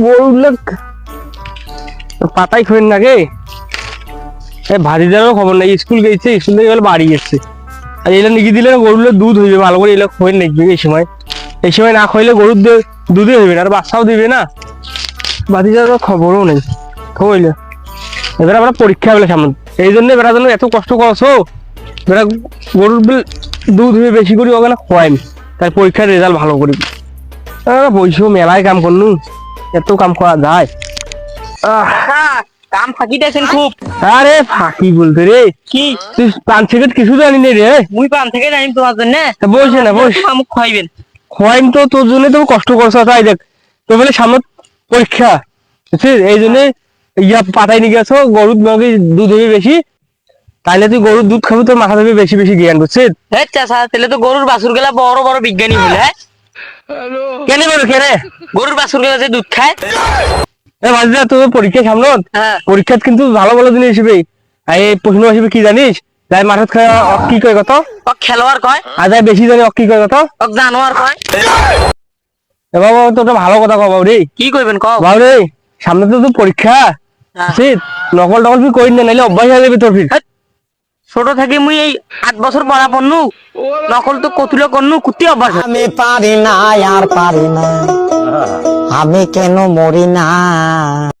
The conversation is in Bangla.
গরুগুলো পাতাই খোয়েন না গে। এ ভাতিজারও খবর নেই, স্কুল গেছে, স্কুল থেকে বাড়ি গেছে। আর এগুলো নিকি দিলে গরুগুলো দুধ হইবে, ভালো করে এগুলো খোয়েন দেখবে এই সময়। এই সময় না খাইলে গরুর দে- দুধই হইবে না, আর বাচ্চাও দিবে না। ভাতিজারও খবরও নেই খবরলে এবার আমরা পরীক্ষা বলে সামনে। এই জন্য এবার জন্য এত কষ্ট করছ, বেড়া গরুর দুধ হয়ে বেশি করি ওখানে খোয়াইনি। তাই পরীক্ষার রেজাল্ট ভালো করি। বইসো মেলায় কাম করনু এত কাম করা যায়। আহ, কাম ফাঁকি দিয়েছেন খুব। আরে ফাঁকি বলতে রে কি? তুই পান সিগারেট কিছু জানি না রে মুই পান থেকে জানি তোমার জন্য। বসে না বস আমুক খাইবেন খোয়াইন তো তোর জন্য তো কষ্ট করছ তাই দেখ। তো বলে সামনে পরীক্ষা বুঝছিস এই জন্য ইয়া পাতায় নিয়ে গেছো গরুর নাকি দুধ হবে বেশি তাইলে তুই গরুর দুধ খাবি তোর মাথা দেবে বেশি বেশি জ্ঞান বুঝছিস হ্যাঁ চাষা তাহলে তো গরুর বাছুর গেলা বড় বড় বিজ্ঞানী হলে হ্যাঁ? কেন কেন? গরুর বাছুর গেলা যে দুধ খায়। এ মাঝে তোর পরীক্ষা সামনে হ্যাঁ পরীক্ষাত কিন্তু ভালো ভালো জিনিস আর এই প্রশ্ন আসবে কি জানিস যাই মাঠত খায় অক কি কয় কত? ও খেলোয়াড় কয়। আর যাই বেশি জানি অক কি কয় কত? ও জানোয়ার কয়। এ বাবা তো একটা ভালো কথা কও বাবু রে কি কইবেন কও বাবু রে সামনে তো তোর পরীক্ষা। শীত নকল টকল তুই করিস না নাইলে অভ্যাস হয়ে যাবে তোর ফির ছোট থেকে মুই এই আট বছর পড়া পড়নু। নকল তো কতুলো করনু, কুতি অভ্যাস। আমি পারি না আর পারি না আমি কেন মরি না?